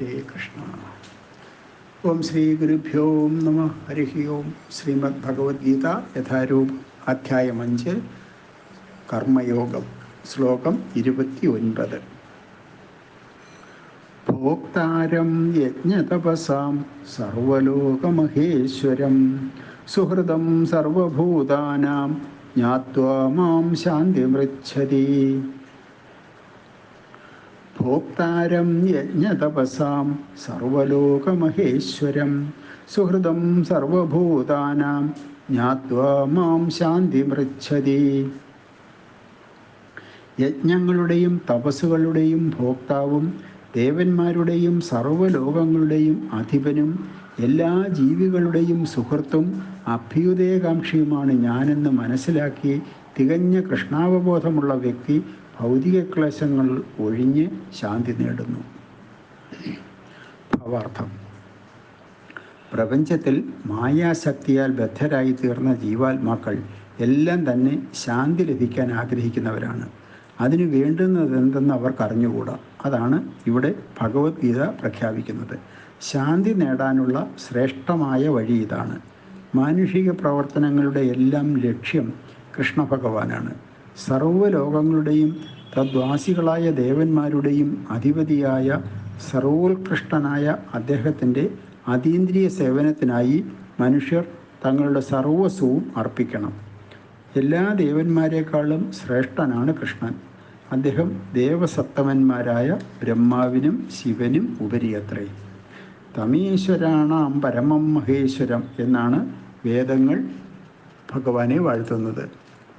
ഹരേ കൃഷ്ണ. ഓം ശ്രീ ഗുരുഭ്യോ നമ. ഹരി ഓം ശ്രീമദ് ഭഗവത്ഗീത യഥാരൂപ അധ്യായം അഞ്ച്. കർമ്മയോഗം ശ്ലോകം ഇരുപത്തി ഒൻപത് ഭോക്താരം യജ്ഞതപസാം സർവലോകമഹേശ്വരം. സുഹൃദം സർവഭൂതാനാം ജ്ഞാത്വാ മാം ശാന്തിമൃച്ഛതി. ഭോക്താരം യജ്ഞതപസാം സർവലോകമഹേശ്വരം. സുഹൃദം സർവഭൂതാനാം ജ്ഞാത്വാ മാം ശാന്തി മൃച്ഛതി യജ്ഞങ്ങളുടെയും തപസ്സുകളുടെയും ഭോക്താവും ദേവന്മാരുടെയും സർവലോകങ്ങളുടെയും അധിപനും എല്ലാ ജീവികളുടെയും സുഹൃത്തും അഭ്യുദയകാംക്ഷിയുമാണ് ഞാനെന്ന് മനസ്സിലാക്കി തികഞ്ഞ കൃഷ്ണാവബോധമുള്ള വ്യക്തി ഭൗതിക ക്ലേശങ്ങൾ ഒഴിഞ്ഞ് ശാന്തി നേടുന്നു. ഭാവാർത്ഥം. പ്രപഞ്ചത്തിൽ മായാശക്തിയാൽ ബദ്ധരായി തീർന്ന ജീവാത്മാക്കൾ എല്ലാം തന്നെ ശാന്തി ലഭിക്കാൻ ആഗ്രഹിക്കുന്നവരാണ്. അതിന് വേണ്ടുന്നത് എന്തെന്ന് അവർക്ക് അറിഞ്ഞുകൂടാ അതാണ് ഇവിടെ ഭഗവത്ഗീത പ്രഖ്യാപിക്കുന്നത്. ശാന്തി നേടാനുള്ള ശ്രേഷ്ഠമായ വഴി ഇതാണ്. മാനുഷിക പ്രവർത്തനങ്ങളുടെ എല്ലാം ലക്ഷ്യം കൃഷ്ണ ഭഗവാനാണ് സർവലോകങ്ങളുടെയും തദ്വാസികളായ ദേവന്മാരുടെയും അധിപതിയായ സർവോത്കൃഷ്ടനായ അദ്ദേഹത്തിന്റെ അതീന്ദ്രിയ സേവനത്തിനായി മനുഷ്യർ തങ്ങളുടെ സർവസ്വവും അർപ്പിക്കണം. എല്ലാ ദേവന്മാരെക്കാളും ശ്രേഷ്ഠനാണ് കൃഷ്ണൻ. അദ്ദേഹം ദേവസത്തമന്മാരായ ബ്രഹ്മാവിനും ശിവനും ഉപരിയത്രേ. തമീശ്വരാണാം പരമം മഹേശ്വരം എന്നാണ് വേദങ്ങൾ ഭഗവാനെ വാഴ്ത്തുന്നത്.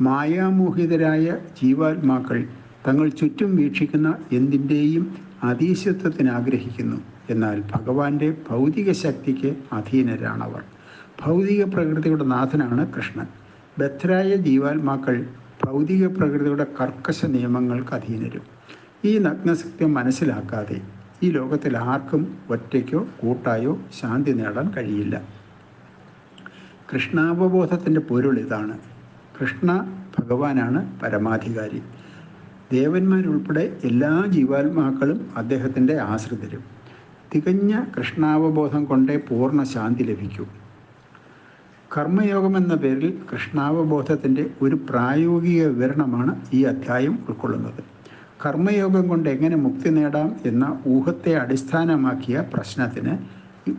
മായാമോഹിതരായ ജീവാത്മാക്കൾ തങ്ങൾ ചുറ്റും വീക്ഷിക്കുന്ന എന്തിന്റെയും അതീശത്വത്തിന് ആഗ്രഹിക്കുന്നു എന്നാൽ ഭഗവാന്റെ ഭൗതിക ശക്തിക്ക് അധീനരാണവർ. ഭൗതിക പ്രകൃതിയുടെ നാഥനാണ് കൃഷ്ണൻ. ബദ്ധരായ ജീവാത്മാക്കൾ ഭൗതിക പ്രകൃതിയുടെ കർക്കശ നിയമങ്ങൾക്ക് അധീനരും. ഈ നഗ്നശക്തി മനസ്സിലാക്കാതെ ഈ ലോകത്തിൽ ആർക്കും ഒറ്റയ്ക്കോ കൂട്ടായോ ശാന്തി നേടാൻ കഴിയില്ല. കൃഷ്ണാവബോധത്തിന്റെ പൊരുൾ ഇതാണ്. കൃഷ്ണ ഭഗവാനാണ് പരമാധികാരി. ദേവന്മാരുൾപ്പെടെ എല്ലാ ജീവാത്മാക്കളും അദ്ദേഹത്തിന്റെ ആശ്രിതരും. തികഞ്ഞ കൃഷ്ണാവബോധം കൊണ്ടേ പൂർണ ശാന്തി ലഭിക്കൂ. കർമ്മയോഗം എന്ന പേരിൽ കൃഷ്ണാവബോധത്തിന്റെ ഒരു പ്രായോഗിക വിവരണമാണ് ഈ അധ്യായം ഉൾക്കൊള്ളുന്നത്. കർമ്മയോഗം കൊണ്ട് എങ്ങനെ മുക്തി നേടാം എന്ന ഊഹത്തെ അടിസ്ഥാനമാക്കിയ പ്രശ്നത്തിന്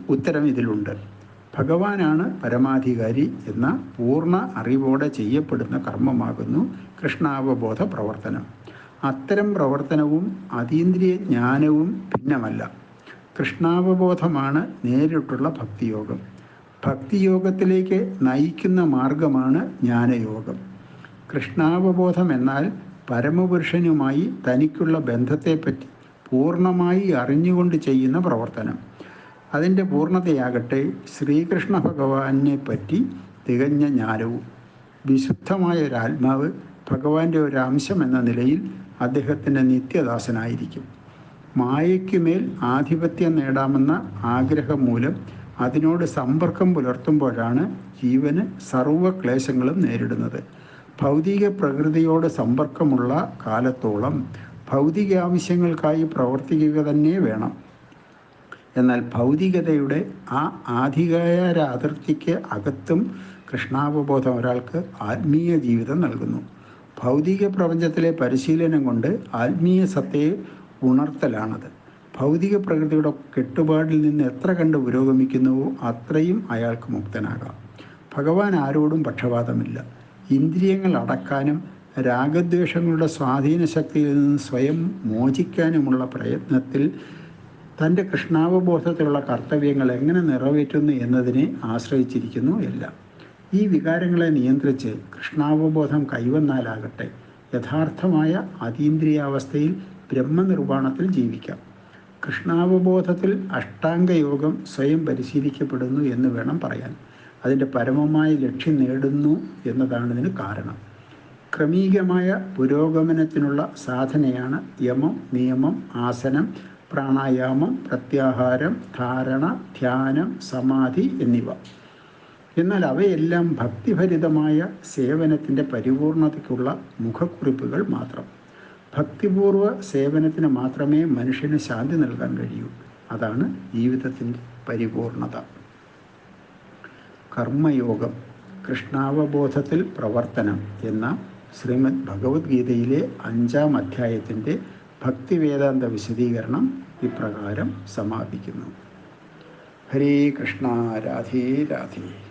ഉത്തരം ഇതിലുണ്ട്. ഭഗവാനാണ് പരമാധികാരി എന്ന പൂർണ അറിവോടെ ചെയ്യപ്പെടുന്ന കർമ്മമാകുന്നു കൃഷ്ണാവബോധ പ്രവർത്തനം അത്തരം പ്രവർത്തനവും അതീന്ദ്രിയ ജ്ഞാനവും ഭിന്നമല്ല. കൃഷ്ണാവബോധമാണ് നേരിട്ടുള്ള ഭക്തിയോഗം. ഭക്തിയോഗത്തിലേക്ക് നയിക്കുന്ന മാർഗമാണ് ജ്ഞാനയോഗം. കൃഷ്ണാവബോധം എന്നാൽ പരമപുരുഷനുമായി തനിക്കുള്ള ബന്ധത്തെപ്പറ്റി പൂർണമായി അറിഞ്ഞുകൊണ്ട് ചെയ്യുന്ന പ്രവർത്തനം. അതിന്റെ പൂർണതയാകട്ടെ ശ്രീകൃഷ്ണ ഭഗവാനെ പറ്റി തികഞ്ഞ ജ്ഞാനവും വിശുദ്ധമായ ഒരാത്മാവ് ഭഗവാന്റെ ഒരു അംശം എന്ന നിലയിൽ അദ്ദേഹത്തിന്റെ നിത്യദാസനായിരിക്കും. മായയ്ക്കുമേൽ ആധിപത്യം നേടാമെന്ന ആഗ്രഹം മൂലം അതിനോട് സമ്പർക്കം പുലർത്തുമ്പോഴാണ് ജീവന് സർവക്ലേശങ്ങളും നേരിടുന്നത്. ഭൗതിക പ്രകൃതിയോട് സമ്പർക്കമുള്ള കാലത്തോളം ഭൗതിക ആവശ്യങ്ങൾക്കായി പ്രവർത്തിക്കുക തന്നെ വേണം. എന്നാൽ ഭൗതികതയുടെ ആ ആധികാര അകത്തും കൃഷ്ണാവബോധം ഒരാൾക്ക് ആത്മീയ ജീവിതം നൽകുന്നു. ഭൗതിക പ്രപഞ്ചത്തിലെ പരിശീലനം കൊണ്ട് ആത്മീയ സത്തയെ ഉണർത്തലാണത്. ഭൗതിക പ്രകൃതിയുടെ കെട്ടുപാടിൽ നിന്ന് എത്ര കണ്ട് പുരോഗമിക്കുന്നുവോ അത്രയും അയാൾക്ക് മുക്തനാകാം. ഭഗവാൻ ആരോടും പക്ഷപാതമില്ല. ഇന്ദ്രിയങ്ങൾ അടക്കാനും രാഗദ്വേഷങ്ങളുടെ സ്വാധീന ശക്തിയിൽ നിന്ന് സ്വയം മോചിക്കാനുമുള്ള പ്രയത്നത്തിൽ തന്റെ കൃഷ്ണാവബോധത്തിലുള്ള കർത്തവ്യങ്ങൾ എങ്ങനെ നിറവേറ്റുന്നു എന്നതിനെ ആശ്രയിച്ചിരിക്കുന്നു എല്ലാം. ഈ വികാരങ്ങളെ നിയന്ത്രിച്ച് കൃഷ്ണാവബോധം കൈവന്നാലാകട്ടെ. യഥാർത്ഥമായ അതീന്ദ്രിയാവസ്ഥയിൽ ബ്രഹ്മനിർവാണത്തിൽ ജീവിക്കാം. കൃഷ്ണാവബോധത്തിൽ അഷ്ടാംഗയോഗം സ്വയം പരിശീലിക്കപ്പെടുന്നു എന്ന് വേണം പറയാൻ. അതിന്റെ പരമമായ ലക്ഷ്യം നേടുന്നു എന്നതാണ് ഇതിന് കാരണം. ക്രമീകമായ പുരോഗമനത്തിനുള്ള സാധനയാണ് യമം നിയമം ആസനം പ്രാണായാമം പ്രത്യാഹാരം ധാരണ ധ്യാനം സമാധി എന്നിവ. എന്നാൽ അവയെല്ലാം ഭക്തിഭരിതമായ സേവനത്തിന്റെ പരിപൂർണതയ്ക്കുള്ള മുഖക്കുറിപ്പുകൾ മാത്രം. ഭക്തിപൂർവ സേവനത്തിന് മാത്രമേ മനുഷ്യന് ശാന്തി നൽകാൻ കഴിയൂ. അതാണ് ജീവിതത്തിന്റെ പരിപൂർണത. കർമ്മയോഗം കൃഷ്ണാവബോധത്തിൽ പ്രവർത്തനം എന്ന ശ്രീമദ് ഭഗവത്ഗീതയിലെ അഞ്ചാം അധ്യായത്തിന്റെ ഭക്തിവേദാന്ത വിശദീകരണം ഇപ്രകാരം സമാപിക്കുന്നു. ഹരേ കൃഷ്ണ രാധേ രാധേ.